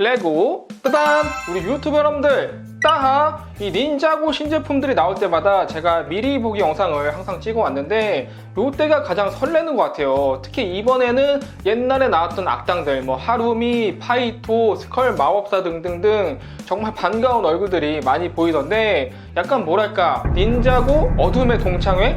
레고. 따단 우리 유튜브 여러분들 따하 이 닌자고 신제품들이 나올 때마다 제가 미리 보기 영상을 항상 찍어 왔는데 요때가 가장 설레는 것 같아요. 특히 이번에는 옛날에 나왔던 악당들 뭐 하루미, 파이토, 스컬 마법사 등등등 정말 반가운 얼굴들이 많이 보이던데 약간 뭐랄까 닌자고 어둠의 동창회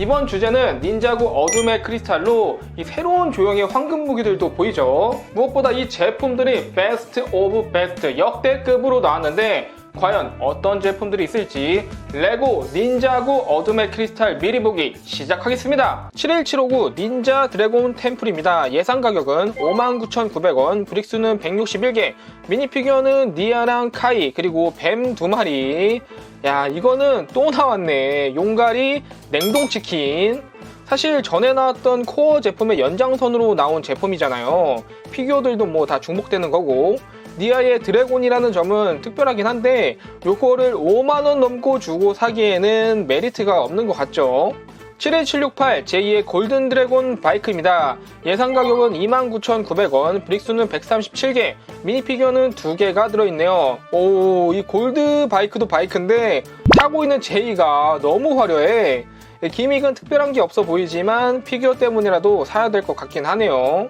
이번 주제는 닌자고 어둠의 크리스탈로 이 새로운 조형의 황금 무기들도 보이죠. 무엇보다 이 제품들이 베스트 오브 베스트 역대급으로 나왔는데 과연 어떤 제품들이 있을지 레고 닌자고 어둠의 크리스탈 미리 보기 시작하겠습니다. 71759 닌자 드래곤 템플입니다. 예상 가격은 59,900원, 브릭스는 161개, 미니피규어는 니아랑 카이, 그리고 뱀 두 마리. 야, 이거는 또 나왔네. 용가리 냉동치킨. 사실 전에 나왔던 코어 제품의 연장선으로 나온 제품이잖아요. 피규어들도 뭐 다 중복되는 거고. 니아의 드래곤이라는 점은 특별하긴 한데 요거를 5만원 넘고 주고 사기에는 메리트가 없는 것 같죠. 71768 제2의 골든 드래곤 바이크입니다. 예상 가격은 29,900원, 브릭수는 137개, 미니 피규어는 2개가 들어있네요. 오, 이 골드 바이크도 바이크인데 타고 있는 제이가 너무 화려해. 기믹은 특별한 게 없어 보이지만 피규어 때문이라도 사야 될 것 같긴 하네요.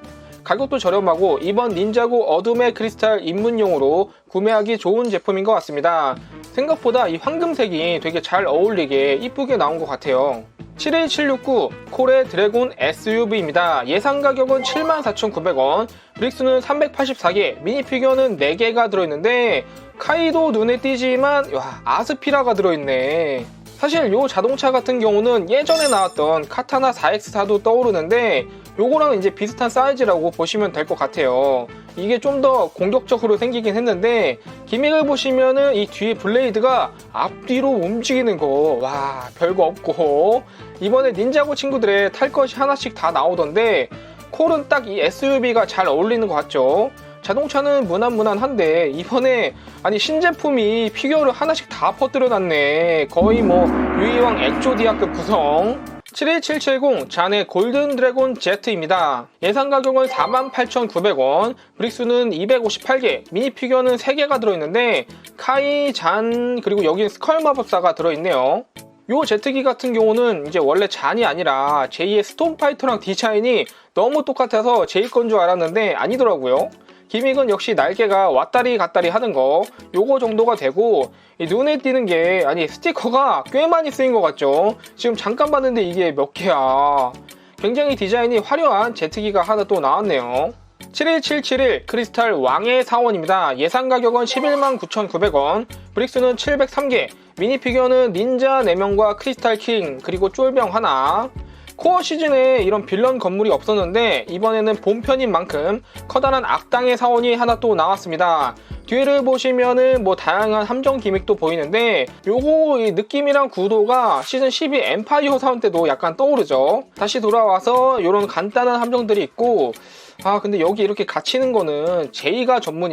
가격도 저렴하고 이번 닌자고 어둠의 크리스탈 입문용으로 구매하기 좋은 제품인 것 같습니다. 생각보다 이 황금색이 되게 잘 어울리게 이쁘게 나온 것 같아요. 71769 콜의 드래곤 SUV입니다. 예상 가격은 74,900원, 브릭스는 384개, 미니 피규어는 4개가 들어있는데 카이도 눈에 띄지만 와, 아스피라가 들어있네. 사실 이 자동차 같은 경우는 예전에 나왔던 카타나 4X4도 떠오르는데 요거랑 이제 비슷한 사이즈라고 보시면 될 것 같아요. 이게 좀 더 공격적으로 생기긴 했는데 기믹을 보시면은 이 뒤에 블레이드가 앞뒤로 움직이는 거 와 별거 없고 이번에 닌자고 친구들의 탈 것이 하나씩 다 나오던데 콜은 딱 이 SUV가 잘 어울리는 것 같죠. 자동차는 무난무난한데 이번에 아니 신제품이 피규어를 하나씩 다 퍼뜨려 놨네 거의 뭐 유이왕 엑조디아급 구성 71770 잔의 골든 드래곤 제트입니다. 예상 가격은 48,900원, 브릭수는 258개, 미니 피규어는 3개가 들어있는데 카이, 잔, 그리고 여기는 스컬 마법사가 들어있네요. 요 제트기 같은 경우는 이제 원래 잔이 아니라 제2의 스톤파이터랑 디자인이 너무 똑같아서 제일 건줄 알았는데 아니더라고요. 기믹은 역시 날개가 왔다리 갔다리 하는 거 요거 정도가 되고 눈에 띄는 게 아니 스티커가 꽤 많이 쓰인 것 같죠 지금 잠깐 봤는데 이게 몇 개야 굉장히 디자인이 화려한 제트기가 하나 또 나왔네요 71771 크리스탈 왕의 사원입니다. 예상 가격은 11만 9,900원, 브릭스는 703개, 미니 피규어는 닌자 4명과 크리스탈 킹, 그리고 쫄병 하나. 코어 시즌에 이런 빌런 건물이 없었는데 이번에는 본편인 만큼 커다란 악당의 사원이 하나 또 나왔습니다. 뒤를 보시면은 뭐 다양한 함정 기믹도 보이는데 요거 이 느낌이랑 구도가 시즌 12 엠파이어 사원 때도 약간 떠오르죠. 다시 돌아와서 이런 간단한 함정들이 있고 아 근데 여기 이렇게 갇히는 거는 제이가 전문이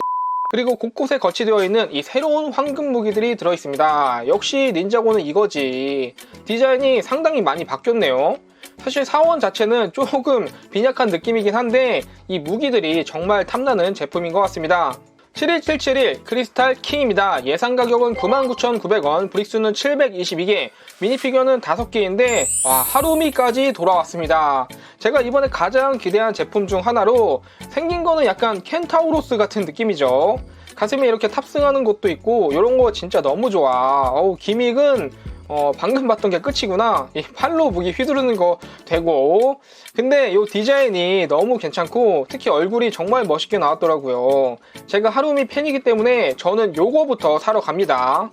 그리고 곳곳에 거치되어 있는 이 새로운 황금 무기들이 들어있습니다. 역시 닌자고는 이거지. 디자인이 상당히 많이 바뀌었네요. 사실 사원 자체는 조금 빈약한 느낌이긴 한데 이 무기들이 정말 탐나는 제품인 것 같습니다. 71771 크리스탈 킹입니다. 예상 가격은 99,900원, 브릭수는 722개, 미니피규어는 5개인데 와, 하루미까지 돌아왔습니다. 제가 이번에 가장 기대한 제품 중 하나로 생긴 거는 약간 켄타우로스 같은 느낌이죠. 가슴에 이렇게 탑승하는 것도 있고 이런 거 진짜 너무 좋아. 어우, 기믹은 어, 방금 봤던 게 끝이구나. 이 팔로 무기 휘두르는 거 되고. 근데 이 디자인이 너무 괜찮고, 특히 얼굴이 정말 멋있게 나왔더라고요. 제가 하루미 팬이기 때문에 저는 요거부터 사러 갑니다.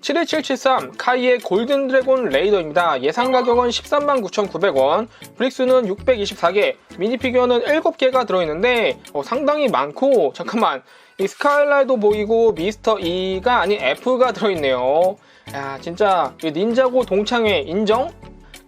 71773 카이의 골든 드래곤 레이더입니다. 예상 가격은 13만 9,900원, 브릭스는 624개, 미니 피규어는 7개가 들어있는데 어, 상당히 많고 잠깐만 이 스카일라이도 보이고 미스터 E가 아닌 F가 들어있네요. 야 진짜 이 닌자고 동창회 인정?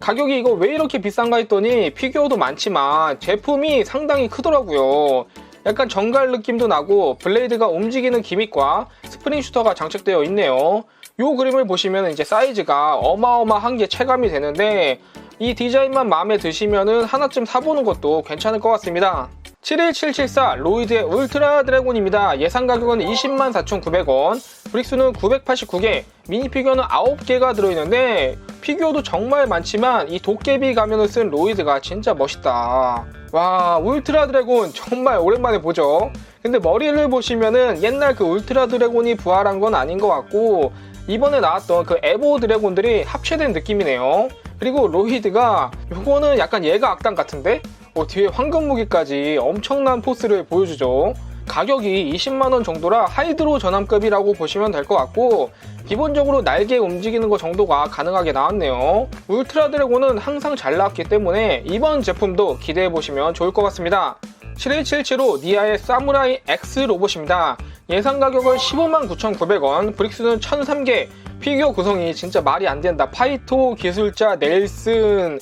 가격이 이거 왜 이렇게 비싼가 했더니 피규어도 많지만 제품이 상당히 크더라고요. 약간 정갈 느낌도 나고 블레이드가 움직이는 기믹과 스프링 슈터가 장착되어 있네요. 이 그림을 보시면 이제 사이즈가 어마어마한 게 체감이 되는데 이 디자인만 마음에 드시면은 하나쯤 사보는 것도 괜찮을 것 같습니다. 71774 로이드의 울트라 드래곤입니다. 예상 가격은 20만 4,900원, 브릭스는 989개, 미니 피규어는 9개가 들어있는데 피규어도 정말 많지만 이 도깨비 가면을 쓴 로이드가 진짜 멋있다. 와 울트라 드래곤 정말 오랜만에 보죠. 근데 머리를 보시면은 옛날 그 울트라 드래곤이 부활한 건 아닌 것 같고 이번에 나왔던 그 에보 드래곤들이 합체된 느낌이네요. 그리고 로이드가 요거는 약간 얘가 악당 같은데? 어, 뒤에 황금 무기까지 엄청난 포스를 보여주죠. 가격이 20만원 정도라 하이드로 전함급이라고 보시면 될 것 같고 기본적으로 날개 움직이는 거 정도가 가능하게 나왔네요. 울트라 드래곤은 항상 잘 나왔기 때문에 이번 제품도 기대해 보시면 좋을 것 같습니다. 7177로 니아의 사무라이 X 로봇입니다. 예상 가격은 15만 9,900원, 브릭스는 1,003개, 피규어 구성이 진짜 말이 안 된다. 파이토, 기술자, 넬슨,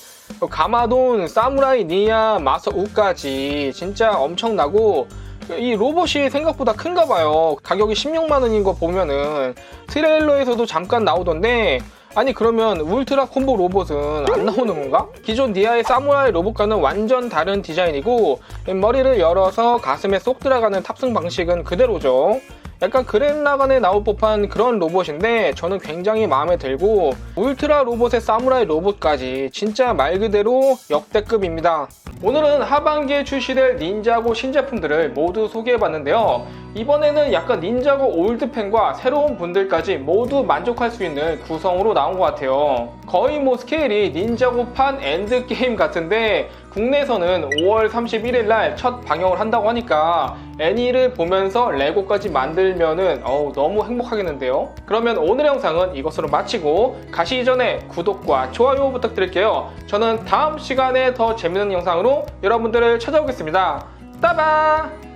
가마돈, 사무라이, 니아, 마서 우까지 진짜 엄청나고 이 로봇이 생각보다 큰가 봐요. 가격이 16만 원인 거 보면은 트레일러에서도 잠깐 나오던데 아니 그러면 울트라 콤보 로봇은 안 나오는 건가? 기존 니아의 사무라이 로봇과는 완전 다른 디자인이고 머리를 열어서 가슴에 쏙 들어가는 탑승 방식은 그대로죠. 약간 그랜라간에 나올 법한 그런 로봇인데 저는 굉장히 마음에 들고 울트라 로봇의 사무라이 로봇까지 진짜 말 그대로 역대급입니다. 오늘은 하반기에 출시될 닌자고 신제품들을 모두 소개해봤는데요. 이번에는 약간 닌자고 올드팬과 새로운 분들까지 모두 만족할 수 있는 구성으로 나온 것 같아요. 거의 뭐 스케일이 닌자고판 엔드게임 같은데 국내에서는 5월 31일 날 첫 방영을 한다고 하니까 애니를 보면서 레고까지 만 들면은 어우 너무 행복하겠는데요. 그러면 오늘 영상은 이것으로 마치고 가시기 전에 구독과 좋아요 부탁드릴게요. 저는 다음 시간에 더 재밌는 영상으로 여러분들을 찾아오겠습니다. 따바!